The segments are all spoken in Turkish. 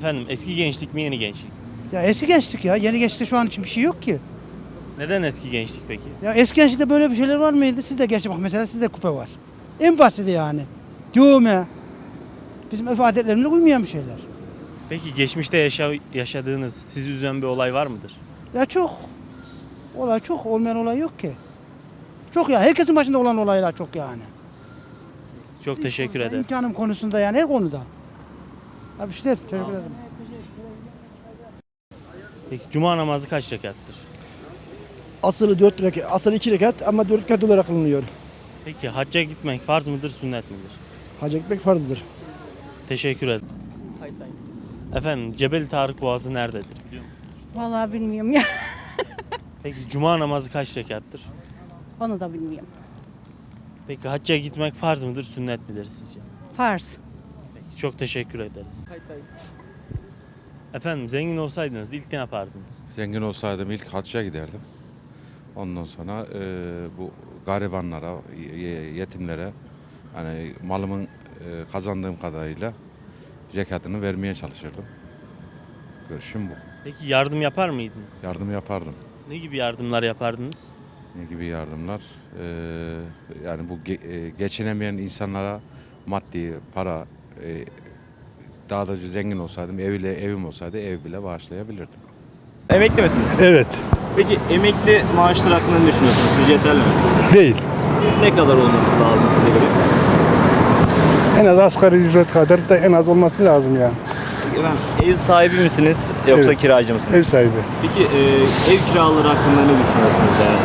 Efendim eski gençlik mi yeni gençlik? Ya eski gençlik ya. Yeni gençlikte şu an için bir şey yok ki. Neden eski gençlik peki? Ya eski gençlikte böyle bir şeyler var mıydı? Sizde gençlik bak mesela sizde kupe var. En basiti yani. Düğme. Bizim öf adetlerimize uymayan bir şeyler. Peki geçmişte yaşa- yaşadığınız, sizi üzen bir olay var mıdır? Ya çok. Olay çok. Olmayan olay yok ki. Çok ya. Herkesin başında olan olaylar çok yani. Çok teşekkür ederim. İmkanım konusunda yani her konuda. Abi işte teşekkür ederim. Peki cuma namazı kaç rekattır? Asılı 4 rekat, asılı 2 rekat ama 4 rekat olarak kılınıyor. Peki hacca gitmek farz mıdır, sünnet midir? Hacı gitmek farzdır. Teşekkür ederim. Efendim Cebeli Tarık Boğazı nerededir biliyor musunuz? Vallahi bilmiyorum ya. Peki cuma namazı kaç rekattır? Onu da bilmiyorum. Peki hacca gitmek farz mıdır, sünnet midir sizce? Fars. Çok teşekkür ederiz. Efendim zengin olsaydınız ilk ne yapardınız? Zengin olsaydım ilk hacca giderdim. Ondan sonra e, bu garibanlara, ye- yetimlere hani malımın e, kazandığım kadarıyla zekatını vermeye çalışırdım. Görüşüm bu. Peki yardım yapar mıydınız? Yardım yapardım. Ne gibi yardımlar yapardınız? Ne gibi yardımlar? E, yani bu ge- e, geçinemeyen insanlara maddi, para e, daha da zengin olsaydım, eviyle evim olsaydı ev bile bağışlayabilirdim. Emekli misiniz? Evet, Peki emekli maaşları hakkında ne düşünüyorsunuz? Sizce yeterli mi? değil. Ne kadar olması lazım size göre? En az asgari ücret kadar da en az olması lazım yani. Peki efendim, ev sahibi misiniz yoksa Evet. kiracı mısınız? Ev sahibi. Peki e, ev kiraları hakkında ne düşünüyorsunuz yani?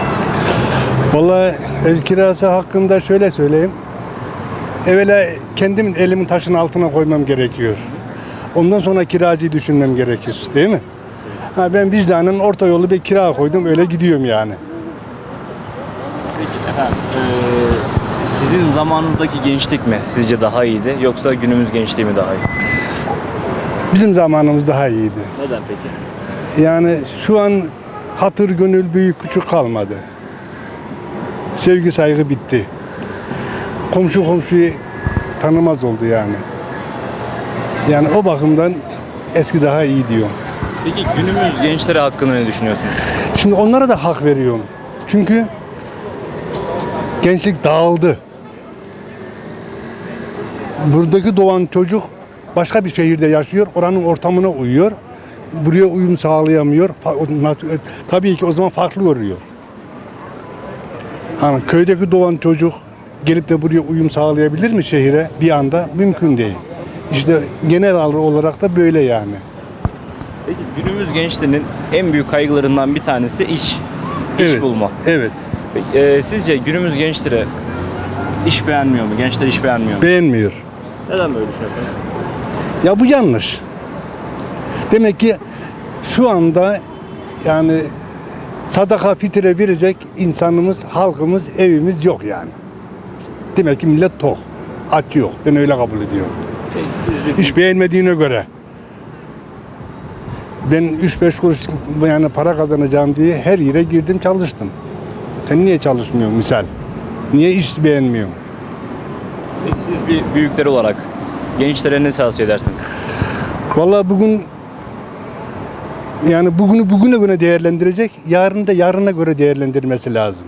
Vallahi ev kirası hakkında şöyle söyleyeyim. Evvela kendim elimin taşın altına koymam gerekiyor. Ondan sonra kiracıyı düşünmem gerekir. Değil mi? Ha ben vicdanın orta yolu bir kira koydum öyle gidiyorum yani. Peki efendim e, sizin zamanınızdaki gençlik mi sizce daha iyiydi yoksa günümüz gençliği mi daha iyi? Bizim zamanımız daha iyiydi. Neden peki? Yani şu an hatır gönül büyük küçük kalmadı. Sevgi saygı bitti. Komşu komşuyu tanımaz oldu yani. Yani o bakımdan eski daha iyi diyorum. Peki günümüz gençleri hakkında ne düşünüyorsunuz? Şimdi onlara da hak veriyorum. Çünkü gençlik dağıldı. Buradaki doğan çocuk başka bir şehirde yaşıyor, oranın ortamına uyuyor. Buraya uyum sağlayamıyor. Nat- Tabii ki o zaman farklı oluyor. Hani köydeki doğan çocuk gelip de buraya uyum sağlayabilir mi şehire bir anda? Mümkün değil. İşte genel olarak da böyle yani. Peki günümüz gençlerinin en büyük kaygılarından bir tanesi iş. İş Evet. bulma. Evet. Peki, e, sizce günümüz gençleri iş beğenmiyor mu? Gençler iş beğenmiyor mu? Beğenmiyor. Neden böyle düşünüyorsunuz? Ya bu yanlış. Demek ki şu anda yani sadaka fitre verecek insanımız, halkımız, evimiz yok yani. Demek ki millet tok. Aç yok. Ben öyle kabul ediyorum. Peki siz Hiç beğenmediğine göre. Ben 3-5 kuruş yani para kazanacağım diye her yere girdim çalıştım. Sen niye çalışmıyorsun misal? Niye iş beğenmiyorsun? Peki siz bir büyükler olarak gençlere ne tavsiye edersiniz? Vallahi bugün yani bugünü bugüne göre değerlendirecek, yarını da yarına göre değerlendirmesi lazım.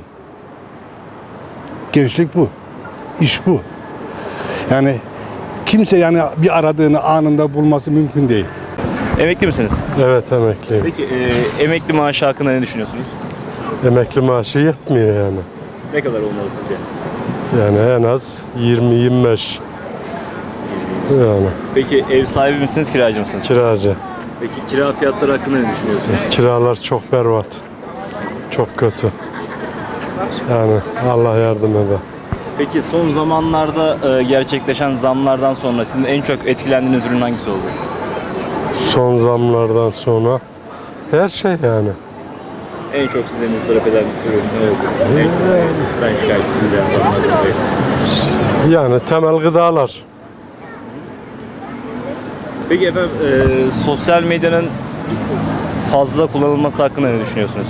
Gençlik bu. İş bu. Yani kimse yani bir aradığını anında bulması mümkün değil. Emekli misiniz? Evet emekliyim. Peki e, emekli maaşı hakkında ne düşünüyorsunuz? Emekli maaşı yetmiyor yani. Ne kadar olmalı sizce? Yani en az 20-25 yani Peki ev sahibi misiniz, kiracı mısınız? kiracı. Peki kira fiyatları hakkında ne düşünüyorsunuz? Kiralar çok berbat. Çok kötü. Yani Allah yardım eder. Peki son zamanlarda e, gerçekleşen zamlardan sonra sizin en çok etkilendiğiniz ürün hangisi oldu? Son zamlardan sonra her şey yani. En çok size müstahap eden ürün ne oldu? En çok ben şikayetçisiniz yani zamlardan dolayı. Yani temel gıdalar. Peki efendim e, sosyal medyanın fazla kullanılması hakkında ne düşünüyorsunuz?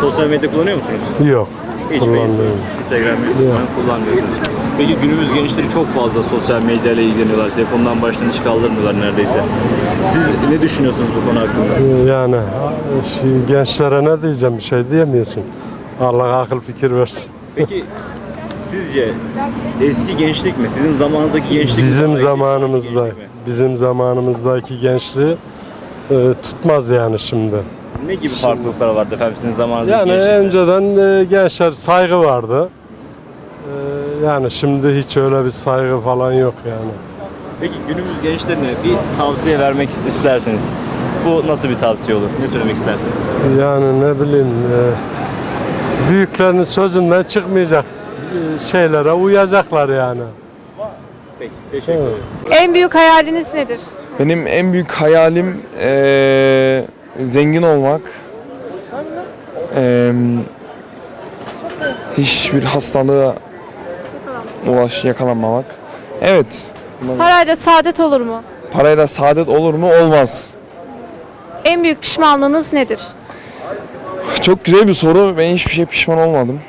Sosyal medya kullanıyor musunuz? Yok. Hiç Kullanmıyorum. Instagram, kullanmıyorsunuz. Peki günümüz gençleri çok fazla sosyal medyayla ilgileniyorlar. Telefondan baştan hiç kaldırmıyorlar neredeyse. Siz ne düşünüyorsunuz bu konu hakkında? Yani şimdi gençlere ne diyeceğim bir şey diyemiyorsun. Allah akıl fikir versin. Peki sizce eski gençlik mi? Sizin zamanınızdaki gençlik mi? Bizim eski zamanımızda, gençlik mi? bizim zamanımızdaki gençliği e, tutmaz yani şimdi. Ne gibi farklılıklar vardı efendim sizin zamanınızdaki Yani gençlikte? önceden e, gençler saygı vardı. E, yani şimdi hiç öyle bir saygı falan yok yani. Peki günümüz gençlerine bir tavsiye vermek isterseniz bu nasıl bir tavsiye olur? Ne söylemek istersiniz? Yani ne bileyim e, büyüklerin sözünden çıkmayacak e, şeylere uyacaklar yani. Peki teşekkür ederiz. En büyük hayaliniz nedir? Benim en büyük hayalim eee, zengin olmak. Eee, hiçbir hastalığa ulaş yakalanmamak. Evet. Parayla saadet olur mu? Parayla saadet olur mu? Olmaz. En büyük pişmanlığınız nedir? Çok güzel bir soru. Ben hiçbir şey pişman olmadım.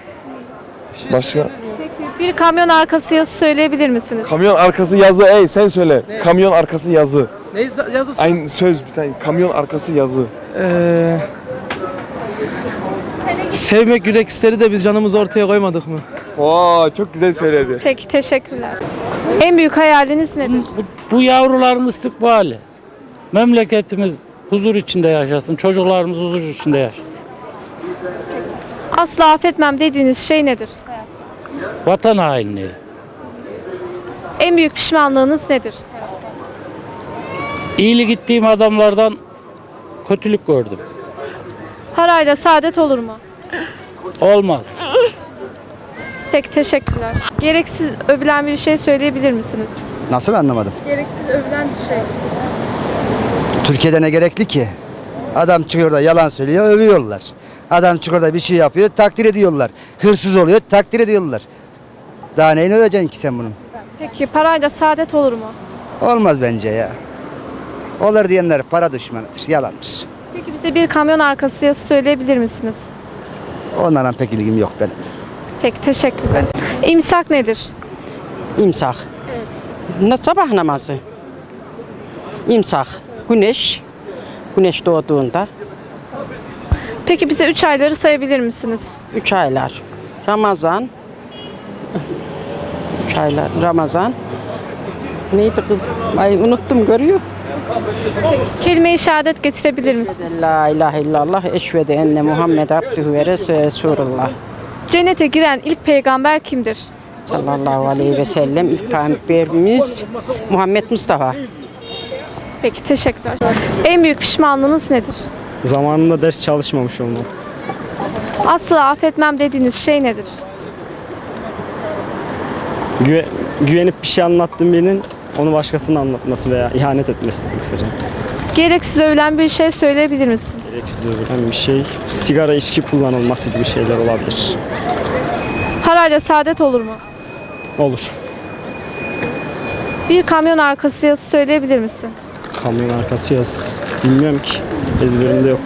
Başka? Peki bir kamyon arkası yazı söyleyebilir misiniz? Kamyon arkası yazı. Ey sen söyle. Kamyon arkası yazı. Ne yazısı? Aynı söz bir tane. Kamyon arkası yazı. Ee, sevmek yürek isteri de biz canımızı ortaya koymadık mı? Oo çok güzel söyledi. Peki teşekkürler. En büyük hayaliniz nedir? Bu yavruların istikbali. Memleketimiz huzur içinde yaşasın, çocuklarımız huzur içinde yaşasın. Asla affetmem dediğiniz şey nedir? Vatan hainliği. En büyük pişmanlığınız nedir? İyilik gittiğim adamlardan kötülük gördüm. Parayla saadet olur mu? Olmaz. Peki teşekkürler. Gereksiz övülen bir şey söyleyebilir misiniz? Nasıl anlamadım? Gereksiz övülen bir şey. Türkiye'de ne gerekli ki? Adam çıkıyor da yalan söylüyor, övüyorlar. Adam çıkıyor da bir şey yapıyor, takdir ediyorlar. Hırsız oluyor, takdir ediyorlar. Daha neyini öveceksin ki sen bunun? Peki parayla saadet olur mu? Olmaz bence ya. Olur diyenler para düşmanıdır, yalandır. Peki bize bir kamyon arkası yazı söyleyebilir misiniz? Onlara pek ilgim yok benim. Peki teşekkürler. İmsak nedir? İmsak. Ne sabah namazı. İmsak. Güneş. Güneş doğduğunda. Peki bize üç ayları sayabilir misiniz? Üç aylar. Ramazan. Üç aylar. Ramazan. Neydi kız? Ay unuttum görüyor. Kelime-i şehadet getirebilir misiniz? La ilahe illallah eşvede enne Muhammed abdühü ve Resulullah. Cennete giren ilk peygamber kimdir? Sallallahu aleyhi ve sellem ilk peygamberimiz Muhammed Mustafa. Peki teşekkürler. En büyük pişmanlığınız nedir? Zamanında ders çalışmamış olmam. Asla affetmem dediğiniz şey nedir? güvenip bir şey anlattığım birinin onu başkasına anlatması veya ihanet etmesi mesela. Gereksiz övülen bir şey söyleyebilir misin? Gereksiz bir şey. Sigara, içki kullanılması gibi şeyler olabilir. Parayla saadet olur mu? Olur. Bir kamyon arkası yazı söyleyebilir misin? Kamyon arkası yaz. Bilmiyorum ki. Ezberimde yok.